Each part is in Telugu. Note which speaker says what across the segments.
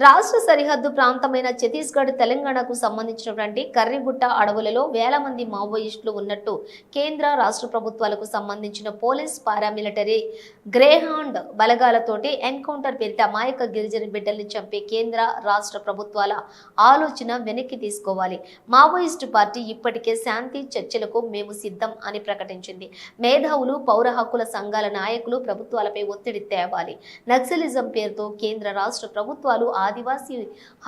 Speaker 1: రాష్ట్ర సరిహద్దు ప్రాంతమైన ఛత్తీస్గఢ్ తెలంగాణకు సంబంధించినటువంటి కర్రిగుట్ట అడవులలో వేల మంది మావోయిస్టులు ఉన్నట్టు కేంద్ర రాష్ట్ర ప్రభుత్వాలకు సంబంధించిన పోలీస్ పారామిలిటరీ గ్రేహాండ్ బలగాలతోటి ఎన్కౌంటర్ పేరిట అమాయక గిరిజన బిడ్డల్ని చంపే కేంద్ర రాష్ట్ర ప్రభుత్వాల ఆలోచన వెనక్కి తీసుకోవాలి. మావోయిస్టు పార్టీ ఇప్పటికే శాంతి చర్చలకు మేము సిద్ధం అని ప్రకటించింది. మేధావులు పౌర హక్కుల సంఘాల నాయకులు ప్రభుత్వాలపై ఒత్తిడి తేవాలి. నక్సలిజం పేరుతో కేంద్ర రాష్ట్ర ప్రభుత్వాలు ఆదివాసీ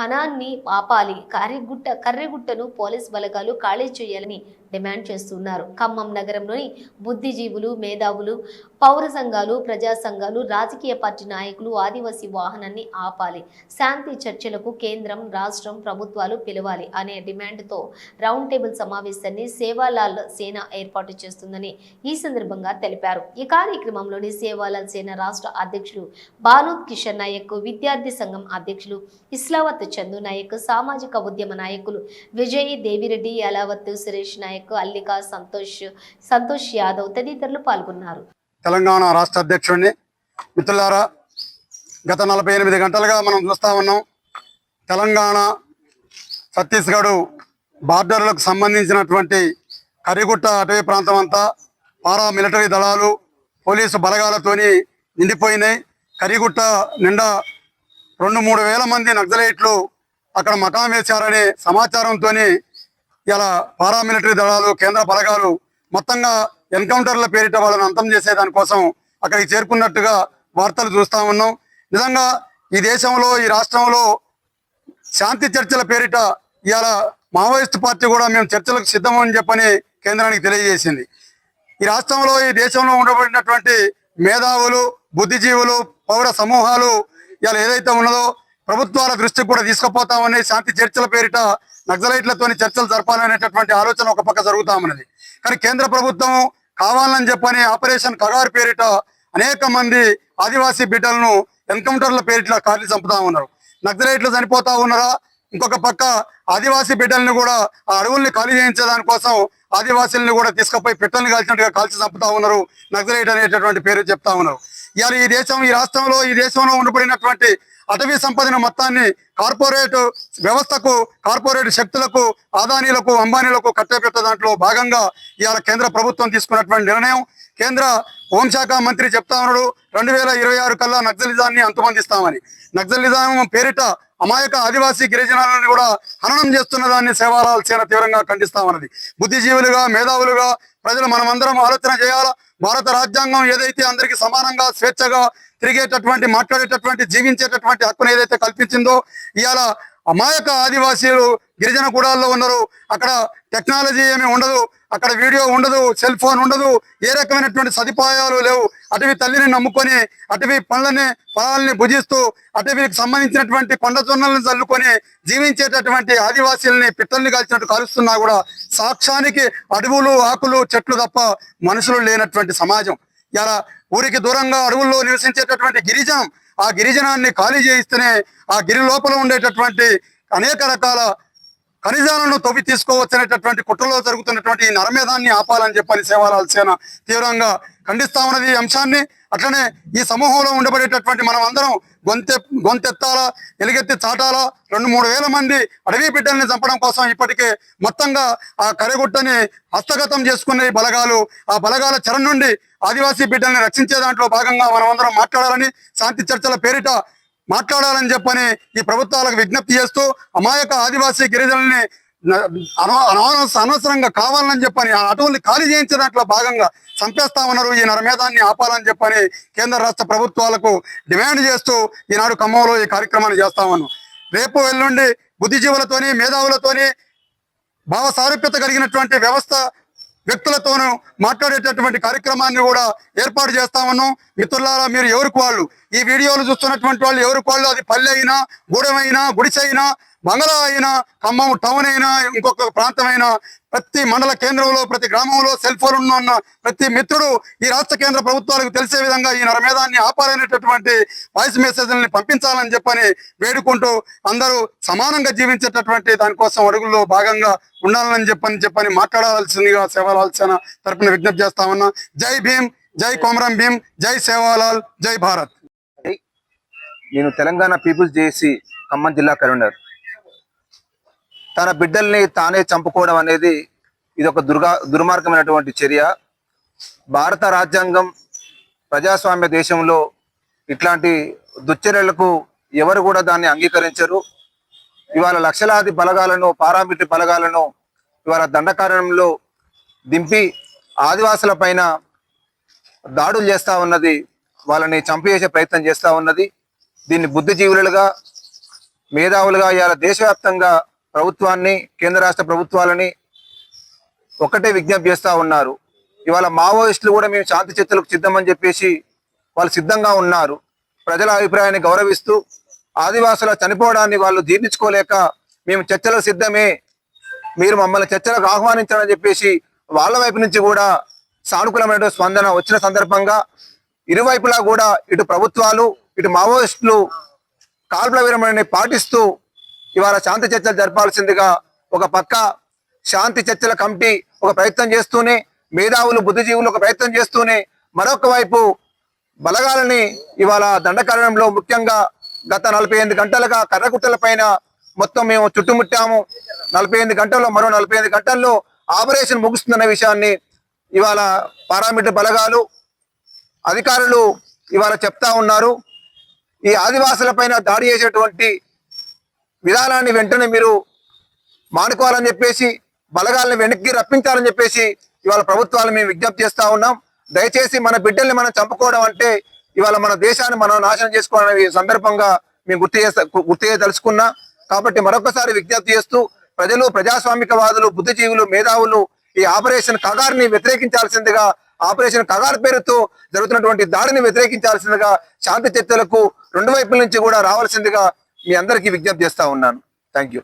Speaker 1: హనాన్ని ఆపాలి. కర్రిగుట్ట కర్రెగుట్టను పోలీస్ బలగాలు ఖాళీ చేయాలని డిమాండ్ చేస్తున్నారు. ఖమ్మం నగరంలోని బుద్ధిజీవులు మేధావులు పౌర సంఘాలు ప్రజా సంఘాలు రాజకీయ పార్టీ నాయకులు ఆదివాసీ వాహనాన్ని ఆపాలి. శాంతి చర్చలకు కేంద్రం రాష్ట్రం ప్రభుత్వాలు పిలవాలి అనే డిమాండ్తో రౌండ్ టేబుల్ సమావేశాన్ని సేవాలాల్ సేన ఏర్పాటు చేస్తుందని ఈ సందర్భంగా తెలిపారు. ఈ కార్యక్రమంలోని సేవాలాల్ సేన రాష్ట్ర అధ్యక్షులు బానోద్ కిషన్ నాయక్ విద్యార్థి సంఘం అధ్యక్షులు ఇస్లావత్ చందు నాయక్ సామాజిక ఉద్యమ నాయకులు విజయ్ దేవిరెడ్డి అలావత్ సురేష్ నాయక్ అల్లిక సంతోష్ సంతోష్ యాదవ్ తదితరులు పాల్గొన్నారు.
Speaker 2: తెలంగాణ రాష్ట్ర అధ్యక్షుడిని మిత్రులారా గత నలభై ఎనిమిది గంటలుగా మనం చూస్తా ఉన్నాం. తెలంగాణ ఛత్తీస్గఢ్ బార్డర్లకు సంబంధించినటువంటి కరిగుట్ట అటవీ ప్రాంతం అంతా పారా మిలిటరీ దళాలు పోలీసు బలగాలతోని నిండిపోయినాయి. కరిగుట్ట నిండా రెండు మూడు వేల మంది నక్సలైట్లు అక్కడ మకాం వేశారనే సమాచారంతోని ఇలా పారామిలిటరీ దళాలు కేంద్ర బలగాలు మొత్తంగా ఎన్కౌంటర్ల పేరిట వాళ్ళని అంతం చేసే దానికోసం అక్కడికి చేరుకున్నట్టుగా వార్తలు చూస్తా ఉన్నాం. నిజంగా ఈ దేశంలో ఈ రాష్ట్రంలో శాంతి చర్చల పేరిట ఇవాళ మావోయిస్ట్ పార్టీ కూడా మేము చర్చలకు సిద్ధమని చెప్పని కేంద్రానికి తెలియజేసింది. ఈ రాష్ట్రంలో ఈ దేశంలో ఉండబడినటువంటి మేధావులు బుద్ధిజీవులు పౌర సమూహాలు ఇలా ఏదైతే ఉన్నదో ప్రభుత్వాల దృష్టికి కూడా తీసుకుపోతామని శాంతి చర్చల పేరిట నక్సలైట్లతోని చర్చలు జరపాలనేటటువంటి ఆలోచన ఒక పక్క జరుగుతా ఉన్నది కానీ కేంద్ర ప్రభుత్వం కావాలని చెప్పని ఆపరేషన్ కగారు పేరిట అనేక మంది ఆదివాసీ బిడ్డలను ఎన్కౌంటర్ల పేరిట కార్లు చంపుతా ఉన్నారు. నక్సలైట్లు చనిపోతా ఉన్నారా? ఇంకొక పక్క ఆదివాసీ బిడ్డల్ని కూడా ఆ అడవుల్ని ఖాళీ చేయించే దానికోసం ఆదివాసీలను కూడా తీసుకుపోయి పిట్టల్ని కాల్చినట్టుగా కాల్చి చంపుతా ఉన్నారు నక్సలైట్ అనేటటువంటి పేరు చెప్తా ఉన్నారు. ఇవాళ ఈ దేశం ఈ రాష్ట్రంలో ఈ దేశంలో ఉండబడినటువంటి అటవీ సంపదను మొత్తాన్ని కార్పొరేట్ వ్యవస్థకు కార్పొరేట్ శక్తులకు ఆదానీలకు అంబానీలకు కట్టబెట్టే దాంట్లో భాగంగా ఇవాళ కేంద్ర ప్రభుత్వం తీసుకున్నటువంటి నిర్ణయం. కేంద్ర హోంశాఖ మంత్రి చెప్తా ఉన్నాడు రెండు వేల ఇరవై ఆరు కల్లా నక్సలిజాన్ని అంతమందిస్తామని. నక్సలిజాం పేరిట అమాయక ఆదివాసీ గిరిజనాలను కూడా హననం చేస్తున్న దాన్ని సేవాలాల సేన తీవ్రంగా ఖండిస్తామన్నది బుద్ధిజీవులుగా మేధావులుగా ప్రజలు మనమందరం ఆలోచన చేయాలా? భారత రాజ్యాంగం ఏదైతే అందరికీ సమానంగా స్వేచ్ఛగా తిరిగేటటువంటి మాట్లాడేటటువంటి జీవించేటటువంటి హక్కును ఏదైతే కల్పించిందో ఇవాళ అమాయక ఆదివాసీలు గిరిజన కూడాల్లో ఉన్నారు అక్కడ టెక్నాలజీ ఏమీ ఉండదు. అక్కడ వీడియో ఉండదు. సెల్ ఫోన్ ఉండదు. ఏ రకమైనటువంటి సదుపాయాలు లేవు. అటవీ తల్లిని నమ్ముకొని అటవీ పండ్లని ఫలాల్ని భుజిస్తూ అటవీకి సంబంధించినటువంటి పండ్ల జొన్నలను చల్లుకొని జీవించేటటువంటి ఆదివాసీలని పిట్టల్ని కాల్చినట్టు కాలుస్తున్నా కూడా సాక్ష్యానికి అడవులు ఆకులు చెట్లు తప్ప మనుషులు లేనటువంటి సమాజం. ఇలా ఊరికి దూరంగా అడవుల్లో నివసించేటటువంటి గిరిజనం ఆ గిరిజనాన్ని ఖాళీ చేయిస్తేనే ఆ గిరి లోపల ఉండేటటువంటి అనేక రకాల ఖనిజాలను తవ్వి తీసుకోవచ్చనేటటువంటి కుట్రలో జరుగుతున్నటువంటి ఈ నరమేధాన్ని ఆపాలని చెప్పని సేవాలాల సేన తీవ్రంగా ఖండిస్తా ఉన్నది ఈ అంశాన్ని. అట్లనే ఈ సమూహంలో ఉండబడేటటువంటి మనం అందరం గొంతె గొంతెత్తాలా ఎలుగెత్తి చాటాలా రెండు మూడు వేల మంది అడవి బిడ్డల్ని చంపడం కోసం ఇప్పటికే మొత్తంగా ఆ కరెగుట్టని హస్తగతం చేసుకునే బలగాలు ఆ బలగాల చరణ్ నుండి ఆదివాసీ బిడ్డల్ని రక్షించే దాంట్లో భాగంగా మనం అందరం మాట్లాడాలని శాంతి చర్చల పేరిట మాట్లాడాలని చెప్పని ఈ ప్రభుత్వాలకు విజ్ఞప్తి చేస్తూ అమాయక ఆదివాసీ గిరిజనుల్ని అనవసరంగా కావాలని చెప్పని ఆ అటవుల్ని ఖాళీ చేయించే దాంట్లో భాగంగా చంపేస్తామన్నారు. ఈ నరమేధాన్ని ఆపాలని చెప్పని కేంద్ర రాష్ట్ర ప్రభుత్వాలకు డిమాండ్ చేస్తూ ఈనాడు ఖమ్మంలో ఈ కార్యక్రమాన్ని చేస్తా రేపు ఎల్లుండి బుద్ధిజీవులతోని మేధావులతోని భావ సారూప్యత కలిగినటువంటి వ్యవస్థ వ్యక్తులతోనూ మాట్లాడేటటువంటి కార్యక్రమాన్ని కూడా ఏర్పాటు చేస్తా ఉన్నాం మిత్రులారా మీరు ఎవరికి వాళ్ళు? ఈ వీడియోలు చూస్తున్నటువంటి వాళ్ళు ఎవరికి వాళ్ళు? అది పల్లె అయినా గూడెమైనా గుడిసైనా మంగళ అయినా ఖమ్మం టౌన్ అయినా ఇంకొక ప్రాంతమైనా ప్రతి మండల కేంద్రంలో ప్రతి గ్రామంలో సెల్ ఫోన్ ఉన్న ప్రతి మిత్రుడు ఈ రాష్ట్ర కేంద్ర ప్రభుత్వాలకు తెలిసే విధంగా ఈ నరమేధాన్ని ఆపాలనేటటువంటి వాయిస్ మెసేజ్లని పంపించాలని చెప్పని వేడుకుంటూ అందరూ సమానంగా జీవించేటటువంటి దానికోసం అడుగుల్లో భాగంగా ఉండాలని చెప్పని చెప్పని మాట్లాడవలసిందిగా సేవాలాల్సిన తరపున విజ్ఞప్తి చేస్తామన్నా జై భీమ్ జై కోమరం భీమ్ జై సేవాలాల్ జై భారత్.
Speaker 3: నేను తెలంగాణ పీపుల్స్ జేసి ఖమ్మం జిల్లా కరీంనగర్ తన బిడ్డల్ని తానే చంపుకోవడం అనేది ఇది ఒక దుర్గా దుర్మార్గమైనటువంటి చర్య. భారత రాజ్యాంగం ప్రజాస్వామ్య దేశంలో ఇట్లాంటి దుశ్చర్యలకు ఎవరు కూడా దాన్ని అంగీకరించరు. ఇవాళ లక్షలాది బలగాలను పారామిటరీ బలగాలను ఇవాళ దండకారణంలో దింపి ఆదివాసుల పైన దాడులు చేస్తూ ఉన్నది వాళ్ళని చంపేసే ప్రయత్నం చేస్తూ ఉన్నది. దీన్ని బుద్ధిజీవులుగా మేధావులుగా ఇవాళ దేశవ్యాప్తంగా ప్రభుత్వాన్ని కేంద్ర రాష్ట్ర ప్రభుత్వాలని ఒకటే విజ్ఞప్తి చేస్తూ ఉన్నారు. ఇవాళ మావోయిస్టులు కూడా మేము శాంతి చర్చలకు సిద్ధమని చెప్పేసి వాళ్ళు సిద్ధంగా ఉన్నారు. ప్రజల అభిప్రాయాన్ని గౌరవిస్తూ ఆదివాసుల చనిపోవడాన్ని వాళ్ళు జీర్ణించుకోలేక మేము చర్చలకు సిద్ధమే. మీరు మమ్మల్ని చర్చలకు ఆహ్వానించాలని చెప్పేసి వాళ్ళ వైపు నుంచి కూడా సానుకూలమైన స్పందన వచ్చిన సందర్భంగా ఇరువైపులా కూడా ఇటు ప్రభుత్వాలు ఇటు మావోయిస్టులు కాల్పుల విరమణని పాటిస్తూ ఇవాళ శాంతి చర్చలు జరపాల్సిందిగా ఒక పక్క శాంతి చర్చల కమిటీ ఒక ప్రయత్నం చేస్తూనే మేధావులు బుద్ధిజీవులు ఒక ప్రయత్నం చేస్తూనే మరొక వైపు బలగాలని ఇవాళ దండకారణంలో ముఖ్యంగా గత నలభై ఎనిమిది గంటలుగా కర్రకుట్టల పైన మొత్తం మేము చుట్టుముట్టాము. నలభై ఎనిమిది గంటల్లో మరో నలభై ఎనిమిది గంటల్లో ఆపరేషన్ ముగుస్తుందన్న విషయాన్ని ఇవాళ పారామిలిటరీ బలగాలు అధికారులు ఇవాళ చెప్తా ఉన్నారు. ఈ ఆదివాసుల పైన దాడి చేసేటువంటి విధానాన్ని వెంటనే మీరు మానుకోవాలని చెప్పేసి బలగాలను వెనక్కి రప్పించాలని చెప్పేసి ఇవాళ ప్రభుత్వాలు మేము విజ్ఞప్తి చేస్తూ ఉన్నాం. దయచేసి మన బిడ్డల్ని మనం చంపుకోవడం అంటే ఇవాళ మన దేశాన్ని మనం నాశనం చేసుకోవడం సందర్భంగా మేము గుర్తు చేస్తా గుర్తు చేయదలుచుకున్నా. కాబట్టి మరొకసారి విజ్ఞప్తి చేస్తూ ప్రజలు ప్రజాస్వామికవాదులు బుద్ధిజీవులు మేధావులు ఈ ఆపరేషన్ కగార్ని వ్యతిరేకించాల్సిందిగా ఆపరేషన్ కగార్ పేరుతో జరుగుతున్నటువంటి దాడిని వ్యతిరేకించాల్సిందిగా శాంతి చర్చలకు రెండు వైపుల నుంచి కూడా రావాల్సిందిగా మీ అందరికీ విజ్ఞప్తి చేస్తా ఉన్నాను. Thank you